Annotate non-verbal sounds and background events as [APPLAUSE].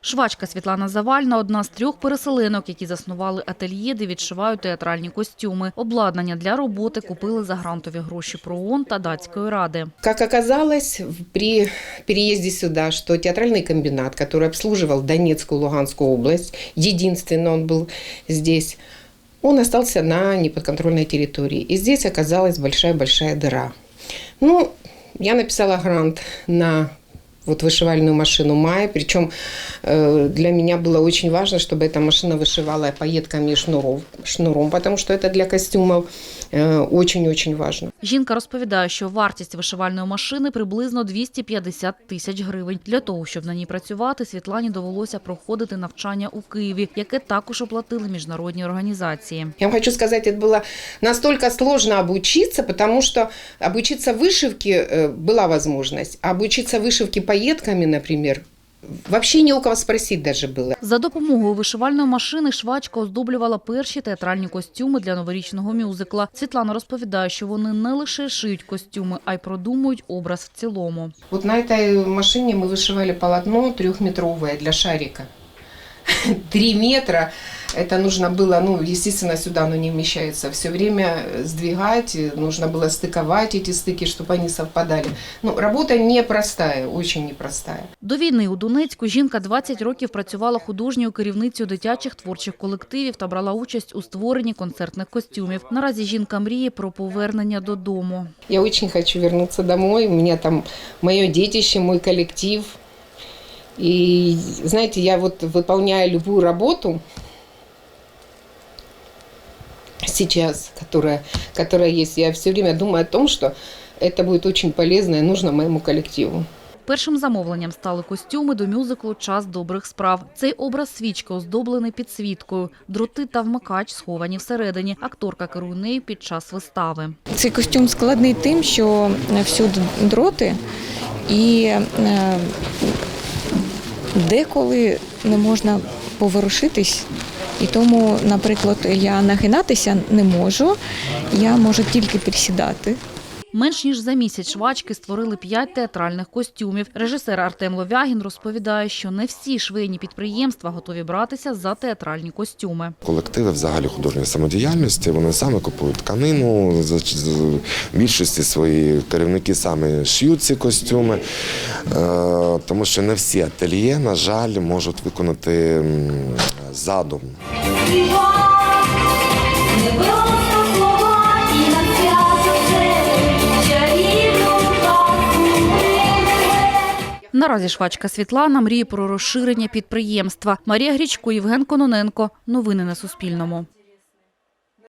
Швачка Світлана Завальна – одна з трьох переселенок, які заснували ательє, де відшивають театральні костюми. Обладнання для роботи купили за грантові гроші ПРООН та датської ради. Как оказалось, в- при переезде сюда, что театральный комбинат, который обслуживал Донецкую и Луганскую область, единственный он был здесь, он остался на неподконтрольной территории. И здесь оказалась большая-большая дыра. Ну, я написала грант на вот вышивальную машину Майя, причем э, для меня было очень важно, чтобы эта машина вышивала пайетками и шнуров, шнуром, потому что это для костюмов э, очень-очень важно. Жінка розповідає, що вартість вишивальної машини приблизно 250 тисяч гривень. Для того, щоб на ній працювати, Світлані довелося проходити навчання у Києві, яке також оплатили міжнародні організації. Я вам хочу сказать, это было настолько сложно обучиться, потому что обучиться вышивке э, была возможность, а обучиться вышивке пайетками, например, вообще не у кого спросить даже было. За допомогою вишивальної машини швачка оздоблювала перші театральні костюми для новорічного мюзикла. Світлана розповідає, що вони не лише шиють костюми, а й продумують образ в цілому. Вот на этой машине мы вышивали полотно трехметровое для шарика. [LAUGHS] Три метра. Это нужно было, ну, естественно, сюда оно не вмещается. Все время сдвигать, и нужно было стыковать эти стыки, чтобы они совпадали. Ну, работа непростая, очень непростая. До війни у Донецьку жінка 20 років працювала художньою керівницею дитячих творчих колективів та брала участь у створенні концертних костюмів. Наразі жінка мріє про повернення додому. Я очень хочу вернуться домой. У меня там мое детище, мой коллектив. И знаете, я вот выполняю любую работу сейчас, которая, которая есть, я все время думаю о том, что это будет очень полезно и нужно моему коллективу. Першим замовленням стали костюми до мюзиклу Час добрих справ. Цей образ свічки оздоблений підсвіткою. Дроти та вмикач сховані всередині. Акторка керує нею під час вистави. Цей костюм складний тим, що всюди дроти, і е, деколи не можна поворушитись. І тому, наприклад, я нагинатися не можу, я можу тільки присідати. Менш ніж за місяць швачки створили п'ять театральних костюмів. Режисер Артем Ловягін розповідає, що не всі швейні підприємства готові братися за театральні костюми. Колективи взагалі художньої самодіяльності вони саме купують тканину. більшості свої керівники саме шиють ці костюми, Е, тому що не всі ательє, на жаль, можуть виконати задум. Наразі швачка Світлана мріє про розширення підприємства. Марія Грічко, Євген Кононенко. Новини на Суспільному.